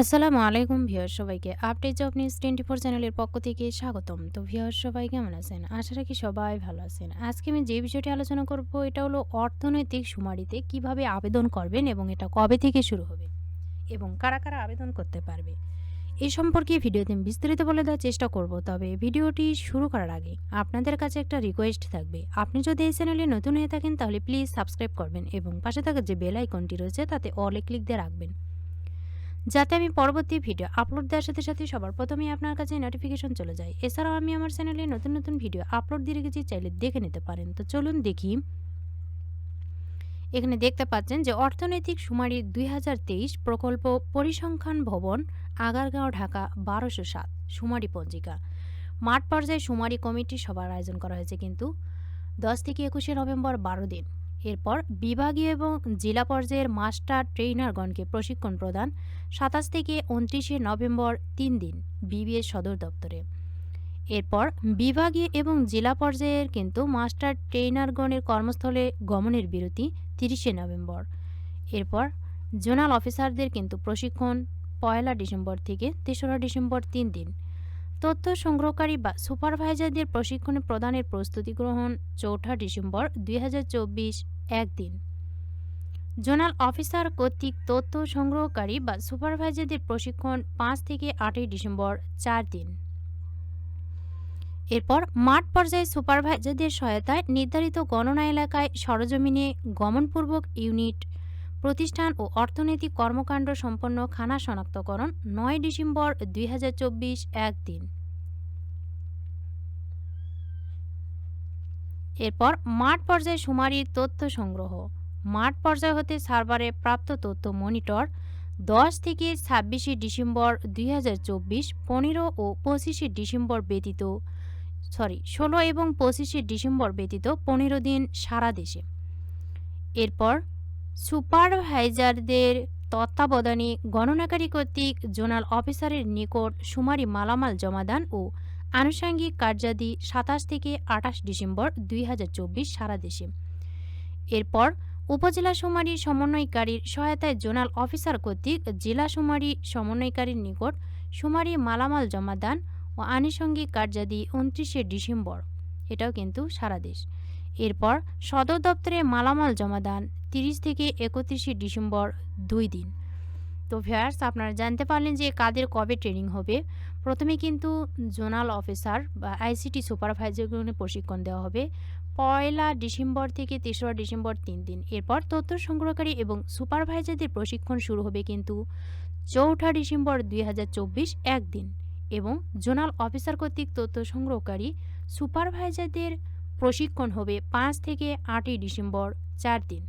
আসসালামু আলাইকুম ভিউয়ার সবাইকে update job news twenty four চ্যানেলের পক্ষ থেকে স্বাগতম। তো ভিউয়ার সবাই কেমন আছেন? আশা রাখি সবাই ভালো আছেন। আজকে আমি যে বিষয়টি আলোচনা করব, এটা হলো অর্থনৈতিক সুমারিতে কীভাবে আবেদন করবেন এবং এটা কবে থেকে শুরু হবে এবং কারা কারা আবেদন করতে পারবে। এ সম্পর্কে ভিডিওতে আমি বিস্তারিত বলে দেওয়ার চেষ্টা করব, তবে ভিডিওটি শুরু করার আগে আপনাদের কাছে একটা রিকোয়েস্ট থাকবে। আপনি যদি এই চ্যানেলে নতুন হয়ে থাকেন, তাহলে প্লিজ সাবস্ক্রাইব করবেন এবং পাশে থাকা যে বেল আইকনটি রয়েছে, তাতে অলে ক্লিক দিয়ে রাখবেন। যাতে আমি পরবর্তী ভিডিও আপলোড দেওয়ার সাথে সাথে সবার প্রথমেই আপনার কাছে নোটিফিকেশন চলে যায়। এছাড়াও আমি আমার চ্যানেলে নতুন নতুন ভিডিও আপলোড দিয়ে রেখেছি, চাইলে দেখে নিতে পারেন। তো চলুন দেখি। এখানে দেখতে পাচ্ছেন যে অর্থনৈতিক সুমারি দুই হাজার তেইশ প্রকল্প পরিসংখ্যান ভবন, আগারগাঁও, ঢাকা, বারোশো সাত সুমারি পঞ্জিকা। মাঠ পর্যায়ে সুমারি কমিটি সভার আয়োজন করা হয়েছে কিন্তু। দশ থেকে একুশে নভেম্বর বারো দিন। এরপর বিভাগীয় এবং জেলা পর্যায়ের মাস্টার ট্রেইনারগণকে প্রশিক্ষণ প্রদান, সাতাশ থেকে উনত্রিশে নভেম্বর তিন দিন বিবিএস সদর দপ্তরে। এরপর বিভাগীয় এবং জেলা পর্যায়ের কিন্তু মাস্টার ট্রেইনারগণের কর্মস্থলে গমনের বিরতি তিরিশে নভেম্বর। এরপর জোনাল অফিসারদের কিন্তু প্রশিক্ষণ পয়লা ডিসেম্বর থেকে তেসরা ডিসেম্বর তিন দিন। তথ্য সংগ্রহকারী বা সুপারভাইজারদের প্রশিক্ষণে প্রদানের প্রস্তুতি গ্রহণ চৌঠা ডিসেম্বর দুই একদিন। জোনাল অফিসার কর্তৃক তথ্য সংগ্রহকারী বা সুপারভাইজারদের প্রশিক্ষণ পাঁচ থেকে আটই ডিসেম্বর, চার দিন। এরপর মাঠ পর্যায়ে সুপারভাইজারদের সহায়তায় নির্ধারিত গণনা এলাকায় সরজমিনে গমনপূর্বক ইউনিট প্রতিষ্ঠান ও অর্থনৈতিক কর্মকাণ্ড সম্পন্ন খানা শনাক্তকরণ নয় ডিসেম্বর দুই হাজার চব্বিশ একদিন। এরপর মাঠ পর্যায়ে সুমারির তথ্য সংগ্রহ। মাঠ পর্যায় হতে সার্ভারে প্রাপ্ত তথ্য মনিটর দশ থেকে ছাব্বিশে ডিসেম্বর দুই হাজার চব্বিশ, পনেরো ও পঁচিশে ডিসেম্বর ব্যতীত, সরি, ষোলো এবং পঁচিশে ডিসেম্বর ব্যতীত পনেরো দিন সারা দেশে। এরপর সুপারভাইজারদের তত্ত্বাবধানে গণনাকারী কর্তৃক জোনাল অফিসারের নিকট সুমারি মালামাল জমাদান ও আনুষঙ্গিক কার্যাদি সাতাশ থেকে আঠাশ ডিসেম্বর দুই সারা দেশে। এরপর উপজেলা সুমারি সমন্বয়কারীর সহায়তায় জোনাল অফিসার কর্তৃক জেলা সুমারি সমন্বয়কারীর নিকট সুমারি মালামাল জমাদান ও আনুষঙ্গিক কার্যাদি উনত্রিশে ডিসেম্বর। এটাও কিন্তু সারা দেশ। এরপর সদর দপ্তরে মালামাল জমাদান তিরিশ থেকে একত্রিশে ডিসেম্বর দুই দিন। তো ভিয়ার্স আপনারা জানতে পারলেন যে কাদের কবে ট্রেনিং হবে। প্রথমে কিন্তু জোনাল অফিসার বা আইসিটি সুপারভাইজারগুলো প্রশিক্ষণ দেওয়া হবে। পয়লা ডিসেম্বর থেকে তেসরা ডিসেম্বর তিন দিন। এরপর তথ্য সংগ্রহকারী এবং সুপারভাইজারদের প্রশিক্ষণ শুরু হবে কিন্তু চৌঠা ডিসেম্বর দুই হাজার একদিন এবং জোনাল অফিসার কর্তৃক তথ্য সংগ্রহকারী সুপারভাইজারদের প্রশিক্ষণ হবে পাঁচ থেকে আটই ডিসেম্বর চার দিন।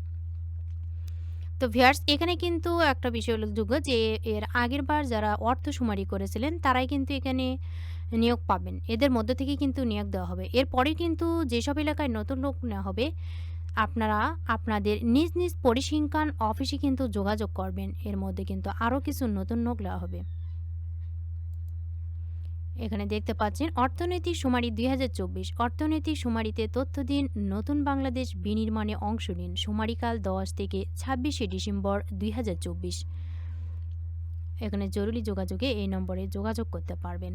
তো ভিয়ার্স এখানে কিন্তু একটা বিষয় উল্লেখযোগ্য যে, এর আগের বার যারা অর্থ সুমারি করেছিলেন, তারাই কিন্তু এখানে নিয়োগ পাবেন। এদের মধ্যে থেকে কিন্তু নিয়োগ দেওয়া হবে। এরপরে কিন্তু যেসব এলাকায় নতুন লোক নেওয়া হবে, আপনারা আপনাদের নিজ নিজ পরিসংখ্যান অফিসে কিন্তু যোগাযোগ করবেন। এর মধ্যে কিন্তু আরও কিছু নতুন লোক নেওয়া হবে। এখানে দেখতে পাচ্ছেন অর্থনৈতিক সুমারি দুই হাজার চব্বিশ। অর্থনৈতিক সুমারিতে তথ্য দিন, নতুন বাংলাদেশ বিনির্মাণে অংশ নিন সুমারিকাল দশ থেকে ছাব্বিশে ডিসেম্বর দুই হাজার চব্বিশ। এখানে জরুরি যোগাযোগে এই নম্বরে যোগাযোগ করতে পারবেন।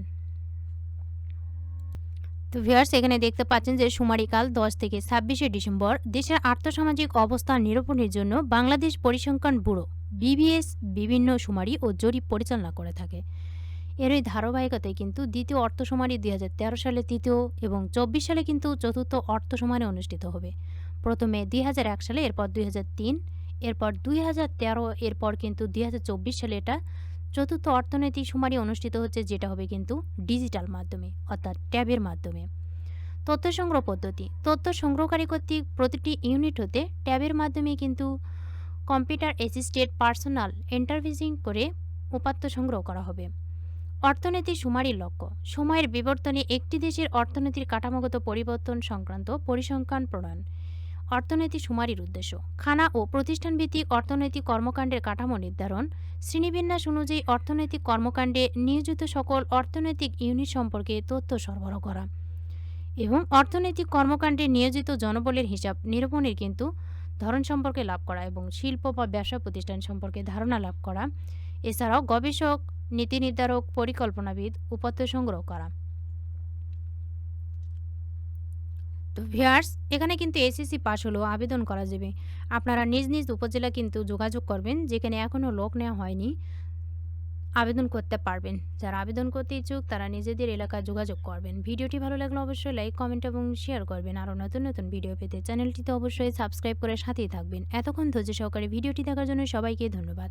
তো ভিয়ার্স এখানে দেখতে পাচ্ছেন যে সুমারিকাল দশ থেকে ছাব্বিশে ডিসেম্বর দেশের আর্থসামাজিক অবস্থা নিরূপণের জন্য বাংলাদেশ পরিসংখ্যান ব্যুরো, বিবিএস বিভিন্ন সুমারি ও জরিপ পরিচালনা করে থাকে। এরই ধারাবাহিকতায় কিন্তু দ্বিতীয় অর্থসমারি দুই হাজার তেরো সালে তৃতীয় এবং চব্বিশ সালে কিন্তু চতুর্থ অর্থসমারি অনুষ্ঠিত হবে। প্রথমে দুই হাজার এক সালে, এরপর দুই হাজার তিন, এরপর দুই হাজার তেরো, এরপর কিন্তু দুই হাজার চব্বিশ সালে এটা চতুর্থ অর্থনৈতিক সুমারি অনুষ্ঠিত হচ্ছে, যেটা হবে কিন্তু ডিজিটাল মাধ্যমে, অর্থাৎ ট্যাবের মাধ্যমে। তথ্য সংগ্রহ পদ্ধতি, তথ্য সংগ্রহকারী কর্তৃক প্রতিটি ইউনিট হতে ট্যাবের মাধ্যমে কিন্তু কম্পিউটার অ্যাসিস্টেড পার্সোনাল ইন্টারভিউজিং করে উপাত্ত সংগ্রহ করা হবে। অর্থনীতি সুমারির লক্ষ্য। সময়ের বিবর্তনে একটি দেশের অর্থনীতির কাঠামোগত পরিবর্তন সংক্রান্ত পরিসংখ্যান প্রণয়ন। অর্থনীতি সুমারির উদ্দেশ্য। খানা ও প্রতিষ্ঠান ভিত্তিক অর্থনৈতিক কর্মকাণ্ডের কাঠামো নির্ধারণ। শ্রেণীবিন্যাস অনুযায়ী অর্থনৈতিক কর্মকাণ্ডে নিয়োজিত সকল অর্থনৈতিক ইউনিট সম্পর্কে তথ্য সরবরাহ করা এবং অর্থনৈতিক কর্মকাণ্ডে নিয়োজিত জনবলের হিসাব নিরূপণের কিন্তু ধরন সম্পর্কে লাভ করা এবং শিল্প বা ব্যবসা প্রতিষ্ঠান সম্পর্কে ধারণা লাভ করা। এছাড়াও গবেষক নীতি নির্ধারক পরিকল্পনাবিদ, উপাত্ত সংগ্রহ করা। তো ভিয়ার্স এখানে কিন্তু এসএসসি পাস হলেও আবেদন করা যাবে। আপনারা নিজ নিজ উপজেলা কিন্তু যোগাযোগ করবেন, যেখানে এখনও লোক নেওয়া হয়নি। আবেদন করতে পারবেন। যারা আবেদন করতে ইচ্ছুক, তারা নিজেদের এলাকায় যোগাযোগ করবেন। ভিডিওটি ভালো লাগলে অবশ্যই লাইক, কমেন্ট এবং শেয়ার করবেন। আরও নতুন নতুন ভিডিও পেতে চ্যানেলটিতে অবশ্যই সাবস্ক্রাইব করে সাথেই থাকবেন। এতক্ষণ ধৈর্য সহকারে ভিডিওটি দেখার জন্য সবাইকে ধন্যবাদ।